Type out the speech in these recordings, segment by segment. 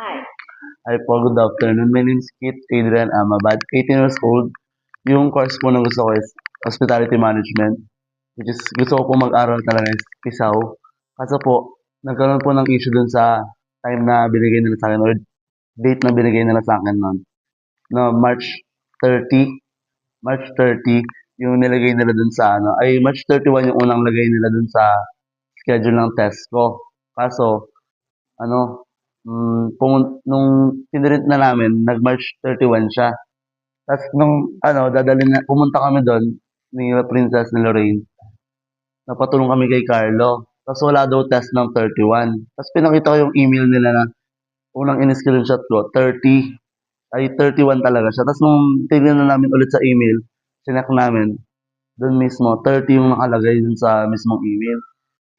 Hi. Hi po, good afternoon. My name is Kit Adrian Amabad, 18 years old. Yung course po na gusto ko is Hospitality Management, which is gusto ko po mag-aral talaga is Pisaw. Kaso po, nagkaroon po ng issue dun sa time na binigay nila sa akin or date na binigay nila sa akin noon. No, March 30. March 30 yung nilagay nila dun sa ano, ay March 31 yung unang lagay nila dun sa schedule ng test ko. Kaso, ano, mm, pumun- nung pinrint na namin, nag-March 31 siya. Tapos nung, ano, dadalhin na, pumunta kami doon, ni Princess ni Lorraine. Napatulong kami kay Carlo. Tapos wala daw test ng 31. Tapos pinakita ko yung email nila na unang in-screenshot ko, 30. Ay, 31 talaga siya. Tapos nung tingnan na namin ulit sa email, sinek namin, doon mismo, 30 yung nakalagay dun sa mismong email.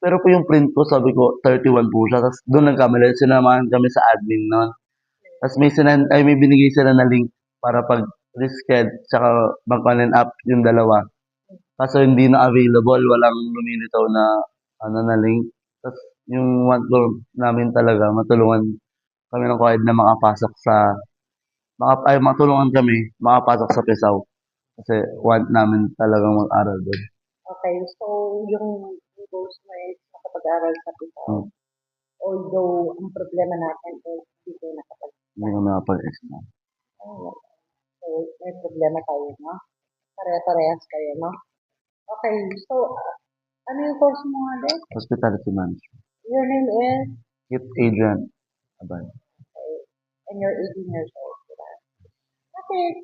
Pero po yung print ko, sabi ko, 31 po siya. Tapos doon nagkamali, sinamahan kami sa admin noon. Tapos may, sinan, ay, may binigay sila na link para pag risked, tsaka mag-on up yung dalawa. Kaso hindi na available, walang lumilitaw na ano na link. Tapos yung want namin talaga, matulungan kami ng kahit na makapasok sa, maka, ay matulungan kami makapasok sa Pesaw. Kasi want namin talagang mag-aral doon. Okay, so yung goals mo is makapag-aral sa Pisaw. Hmm. Although, ang problema natin is hindi kayo nakapag Hindi kami nakapag-exam. oh, So, may problema tayo, no? Pare-parehas kayo, no? Okay, so, uh, ano yung course mo nga din? Hospitality management. Your name is, Kit Adrian Abay. okay, and you're 18 years old, diba?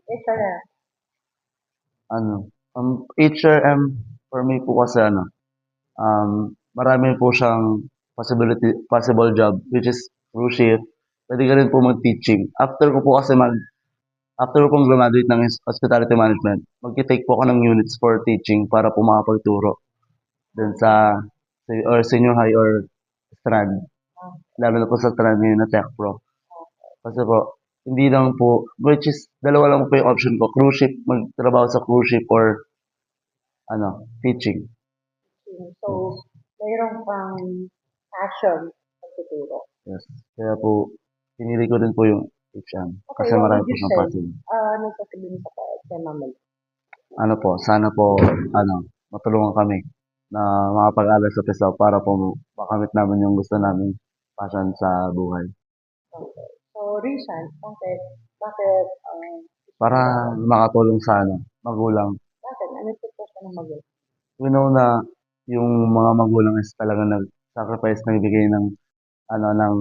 Ito na. Ano, um, HRM for me po kasi ano, um, marami po siyang possibility, possible job, which is cruise ship. Pwede ka rin po mag-teaching. After ko po kasi mag, after ko pong graduate ng hospitality management, mag-take po ako ng units for teaching para po makapagturo dun sa, or senior high or strand. Lalo na po sa strand ngayon na tech pro. Kasi po, hindi lang po, which is, dalawa lang po yung option ko. Cruise ship, magtrabaho sa cruise ship or, ano, teaching. So, mayroon pang passion sa futuro. Yes. Kaya po, pinili ko din po yung HM. Kasi what marami po siyang passion. Ah, ano sasabihin sa kay Mama? Ano po, sana po, ano, matulungan kami na makapag-aral sa PESAW para po makamit namin yung gusto namin passion sa buhay. Okay. So, reason, bakit, bakit, um, Para makatulong sa ano, magulang. bakit, ano yung sitwasyon ng magulang? We know na yung mga magulang is talaga nag-sacrifice, nagbigay ng, ano, ng